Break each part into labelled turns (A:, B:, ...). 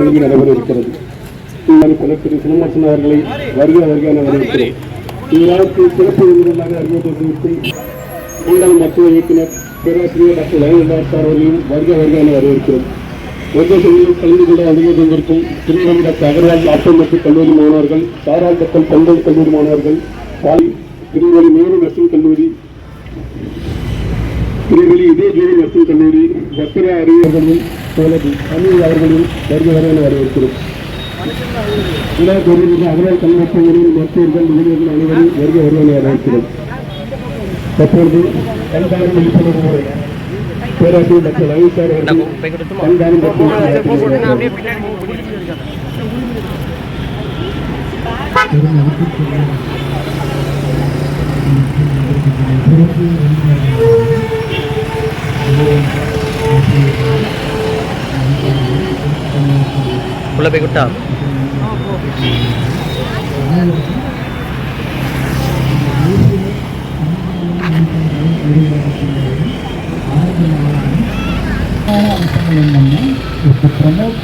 A: வழங்கி நடைபெற இருக்கிறது. இவ்வாறு பல சிலம்பரசன் அவர்களை வருக வருக என வரவேற்கிறேன். இவ்வாறு சிறப்பு விருந்தினராக அறிமுகப்படுத்தி முன்னாள் மருத்துவ இயக்குனர் பேராசிரியர் டாக்டர் லயன்தாஸ் சார் அவர்களையும் வருக வருக என வரவேற்கிறோம். நிகழ்ச்சிகளில் கலந்து கொள்ள அதிகம் தந்திருக்கும் திருநெல்வேலி அகர்வால் ஆட்டோமேட்டிக் கல்லூரி மாணவர்கள் சாரால் தக்கல் பொங்கல் கல்லூரி மாணவர்கள் பாலி திருநெல்வேலி நேரு நர்சிங் கல்லூரி திருநெல்வேலி இதே ஜோதி நர்சிங் கல்லூரி பத்திர அறிவியர்களும் தோழதி அனில் அவர்களின் வருக வர வரவேற்கிறோம் விழா பொருளில் மருத்துவர்கள் ஊழியர்கள் அனைவரும் வருக வருக வரவேற்கிறோம் தற்பொழுது கண்காணி விழிப்புணர்வு முறை பேராசிரியர் டாக்டர் அவர்கள் கண்காணி
B: உள்ள போய் விட்டா
C: promote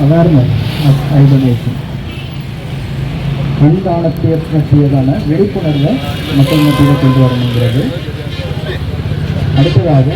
C: awareness of eye donation. கண்தானத்தை பற்றியதான விழிப்புணர்வை மக்கள் மத்தியில் கொண்டு வரணுங்கிறது அடுத்ததாக